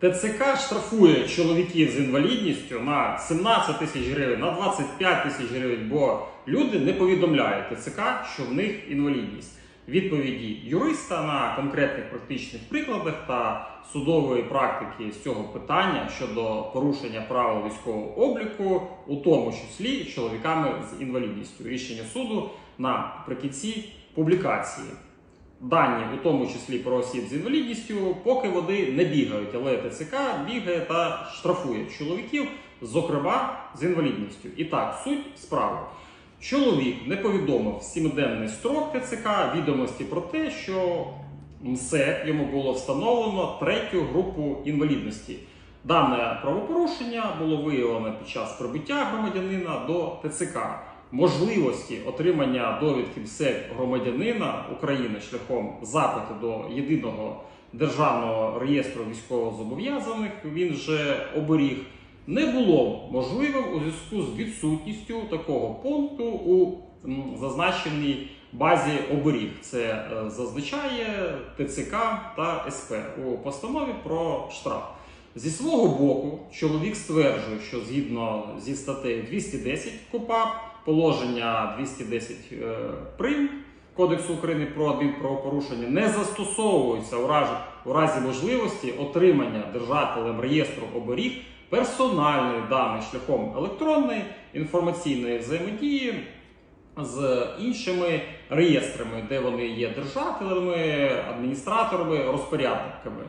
ТЦК штрафує чоловіків з інвалідністю на 17 тисяч гривень, на 25 тисяч гривень, бо люди не повідомляють ТЦК, що в них інвалідність. Відповіді юриста на конкретних практичних прикладах та судової практики з цього питання щодо порушення правил військового обліку, у тому числі чоловіками з інвалідністю. Рішення суду наприкінці публікації. Дані, у тому числі про осіб з інвалідністю, поки вони не бігають, але ТЦК бігає та штрафує чоловіків, зокрема з інвалідністю. І так, суть справи. Чоловік не повідомив сімиденний строк ТЦК відомості про те, що МСЕК йому було встановлено третю групу інвалідності. Дане правопорушення було виявлено під час прибуття громадянина до ТЦК. Можливості отримання довідки МСЕК громадянина України шляхом запиту до єдиного державного реєстру військовозобов'язаних він же оберіг не було можливим у зв'язку з відсутністю такого пункту у зазначеній базі оберіг. Це е, зазначає ТЦК та СП у постанові про штраф. Зі свого боку, чоловік стверджує, що згідно зі статтею 210 КУПАП, положення 210 е, прим Кодексу України про адмінправопорушення не застосовуються у разі, можливості отримання держателем реєстру оберіг персональної даних шляхом електронної інформаційної взаємодії з іншими реєстрами, де вони є держателями, адміністраторами, розпорядниками.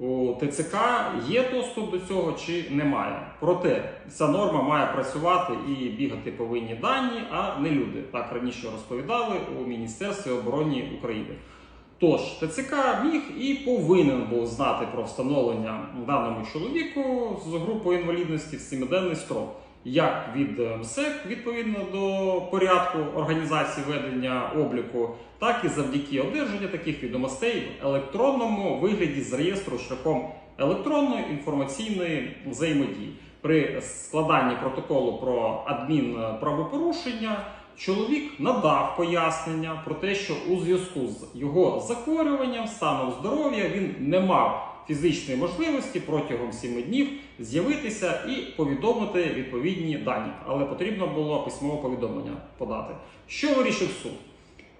У ТЦК є доступ до цього чи немає. Проте ця норма має працювати і бігати повинні дані, а не люди. Так раніше розповідали у Міністерстві оборони України. Тож ТЦК міг і повинен був знати про встановлення даному чоловіку з групою інвалідності в сімиденний строк, як від е, МСЕК відповідно до порядку організації ведення обліку, так і завдяки одержанню таких відомостей в електронному вигляді з реєстру шляхом електронної інформаційної взаємодії. При складанні протоколу про адмінправопорушення чоловік надав пояснення про те, що у зв'язку з його захворюванням, станом здоров'я він не мав фізичної можливості протягом 7 днів з'явитися і повідомити відповідні дані, але потрібно було письмове повідомлення подати. Що вирішив суд?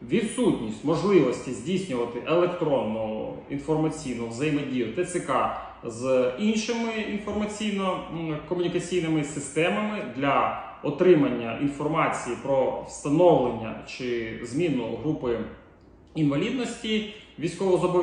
Відсутність можливості здійснювати електронну інформаційну взаємодію ТЦК з іншими інформаційно-комунікаційними системами для отримання інформації про встановлення чи зміну групи інвалідності військовозобов'язаних